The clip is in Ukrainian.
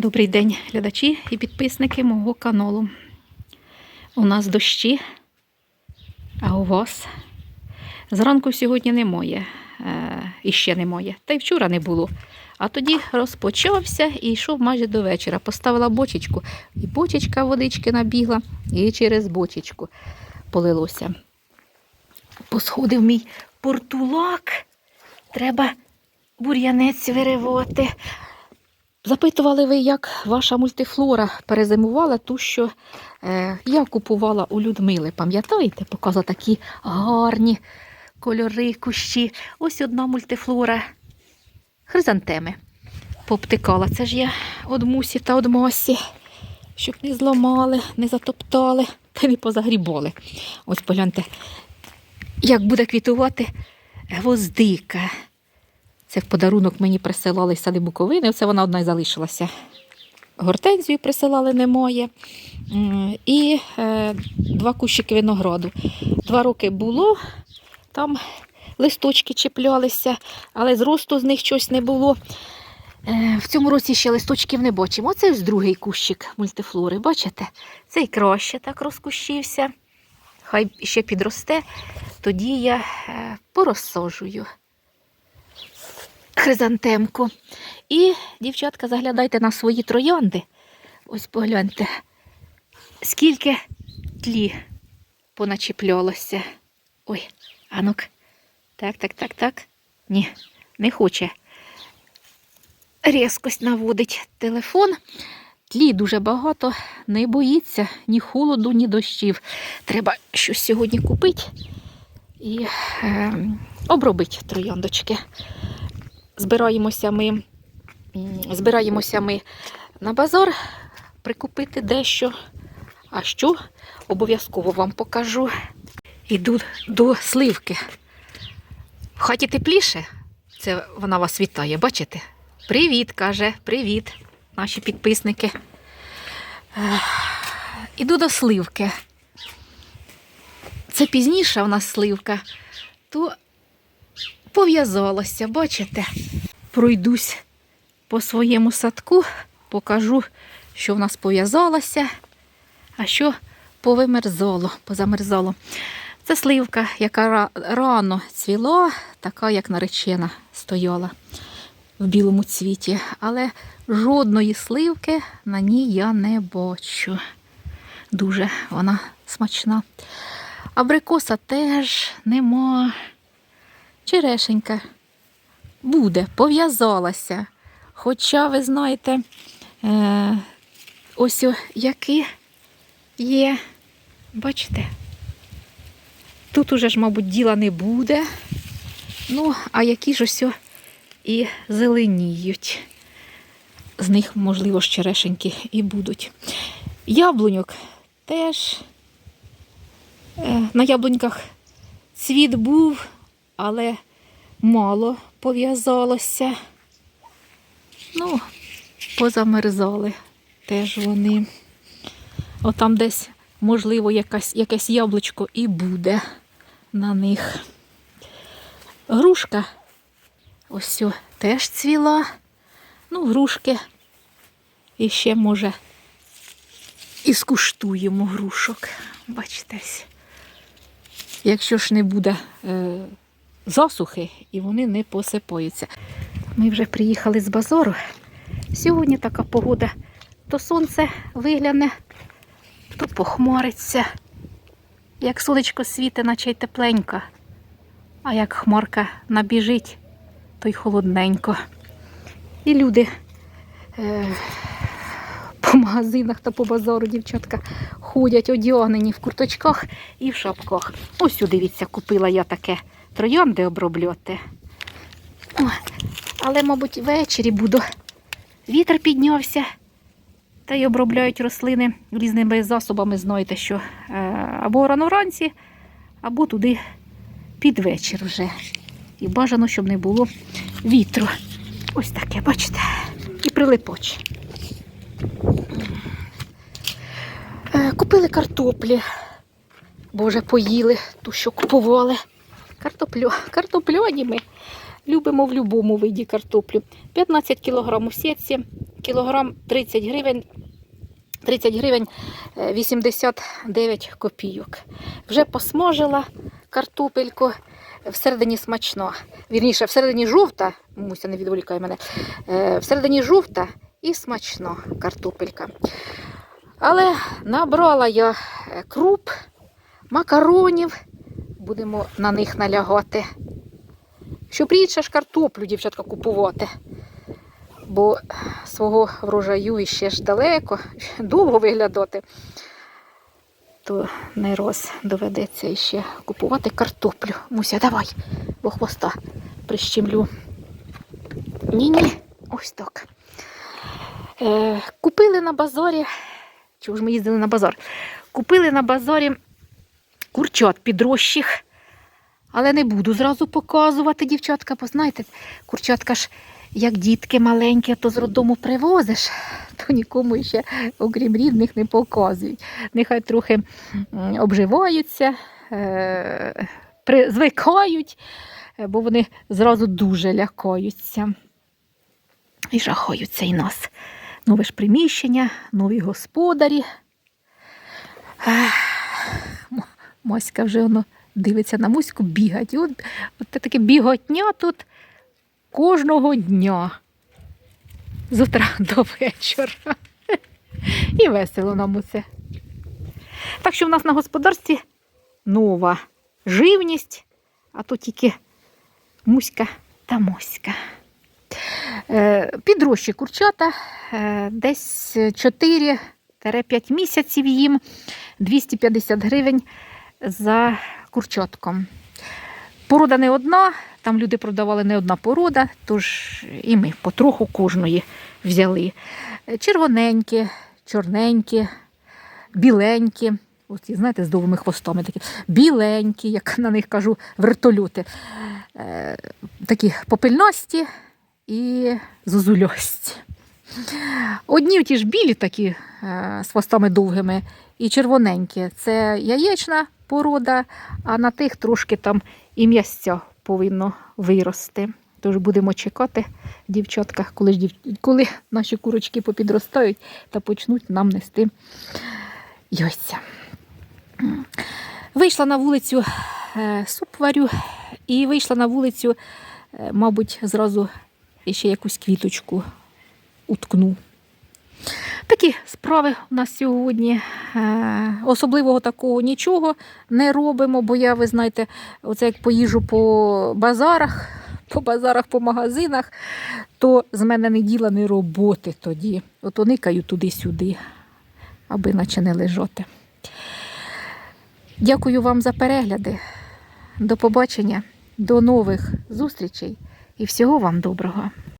Добрий день, глядачі і підписники мого каналу. У нас дощі, а у вас зранку сьогодні немає. Е, і ще немає. Та й вчора не було. А тоді розпочався і йшов майже до вечора. Поставила бочечку, і бочечка водички набігла, і через бочечку полилося. Посходив мій портулак. Треба бур'янець виривати. Запитували ви, як ваша мультифлора перезимувала ту, що е, я купувала у Людмили. Пам'ятаєте, показала такі гарні кольори, кущі. Ось одна мультифлора. Хризантеми. Пообтикала. Це ж я од мусі та од мосі, щоб не зламали, не затоптали та не позагрібали. Ось погляньте, як буде квітувати гвоздика. Це в подарунок мені присилали з сади Буковини, оце вона одна й залишилася. Гортензію присилали немає. І е, два кущики винограду. Два роки було, там листочки чіплялися, але зросту з них щось не було. Е, в цьому році ще листочків не бачимо. Оце ось другий кущик мультифлори, бачите? Цей краще так розкущився. Хай ще підросте, тоді я е, порозсаджую хризантемку. І, дівчатка, заглядайте на свої троянди. Ось погляньте, скільки тлі поначіплялося. Ой, анук. Так, так, так, так. Ні, не хоче. Різкость наводить телефон. Тлі дуже багато, не боїться ні холоду, ні дощів. Треба щось сьогодні купити і е, обробити трояндочки збираємося ми, збираємося ми на базар прикупити дещо. А що? Обов'язково вам покажу. Іду до сливки. В хаті тепліше. Це вона вас вітає, бачите? Привіт, каже, привіт, наші підписники. Іду до сливки. Це пізніша в нас сливка, то пов'язалося, бачите? Пройдусь по своєму садку, покажу, що в нас пов'язалося, а що повимерзало, позамерзало. Це сливка, яка рано цвіла, така, як наречена стояла в білому цвіті. Але жодної сливки на ній я не бачу. Дуже вона смачна. Абрикоса теж нема. Черешенька буде, пов'язалася. Хоча, ви знаєте, е, ось які є, бачите, тут уже ж, мабуть, діла не буде. Ну, а які ж ось і зеленіють. З них, можливо, ж черешеньки і будуть. Яблуньок теж е, на яблуньках цвіт був, але мало пов'язалося. Ну, позамерзали теж вони. Отам десь, можливо, якась, якесь яблучко і буде на них. Грушка ось теж цвіла. Ну, грушки. І ще, може, і скуштуємо грушок. Бачите, якщо ж не буде е, засухи і вони не посипаються. Ми вже приїхали з базору. Сьогодні така погода. То сонце вигляне, то похмариться. Як сонечко світе, наче й тепленько. А як хмарка набіжить, то й холодненько. І люди е, по магазинах та по базару, дівчатка, ходять одягнені в курточках і в шапках. Ось, дивіться, купила я таке троянди обробляти. О, але, мабуть, ввечері буду. Вітер піднявся. Та й обробляють рослини різними засобами, знаєте, що е, або рано вранці, або туди під вечір вже. І бажано, щоб не було вітру. Ось таке, бачите, і прилипоч. Е, Купили картоплі, бо вже поїли ту, що купували. Картоплю, картопльоні ми любимо в будь-якому виді картоплю. 15 кг у сітці, кілограм 30 гривень. 30 гривень е, 89 копійок. Вже посмажила картопельку. Всередині смачно. Вірніше, всередині жовта, муся не відволікай мене. е, Всередині жовта і смачно картопелька. Але набрала я е, круп, макаронів, будемо на них налягати. Щоб рідше ж картоплю, дівчатка, купувати. Бо свого врожаю іще ж далеко, довго виглядати, то не роз доведеться іще купувати картоплю. Муся, давай, бо хвоста прищемлю. Ні-ні, ось так. Е, купили на базарі, чого ж ми їздили на базар? Купили на базарі курчат підрощих, але не буду зразу показувати, дівчатка, бо знаєте, курчатка ж як дітки маленькі, то з роддому привозиш, то нікому ще, окрім рідних, не показують. Нехай трохи обживаються, е, звикають, е, бо вони зразу дуже лякаються. І жахаються і нас. Нове ж приміщення, нові господарі. Моська вже воно дивиться на Муську, бігать. І от, от таке біготня тут кожного дня. З утра до вечора. І весело нам усе. Так що в нас на господарстві нова живність, а то тільки муська та моська. Е, Підрощі курчата е, десь 4-5 місяців їм 250 гривень за курчатком. Порода не одна, там люди продавали не одна порода, тож і ми потроху кожної взяли. Червоненькі, чорненькі, біленькі. Ось, ці, знаєте, з довгими хвостами такі. Біленькі, як на них кажу, вертольоти. Е, такі попельності і зозульості. Одні ті ж білі такі е, з хвостами довгими і червоненькі. Це яєчна порода, а на тих трошки там і м'ясця повинно вирости. Тож будемо чекати, дівчатка, коли, ж дів... коли наші курочки попідростають та почнуть нам нести яйця. Вийшла на вулицю е, суп варю і вийшла на вулицю, е, мабуть, зразу ще якусь квіточку уткну. Такі справи у нас сьогодні. Е, Особливого такого нічого не робимо, бо я, ви знаєте, оце як поїжу по базарах, по базарах, по магазинах, то з мене не діла не роботи тоді. От никаю туди-сюди, аби наче не лежати. Дякую вам за перегляди. До побачення, до нових зустрічей і всього вам доброго.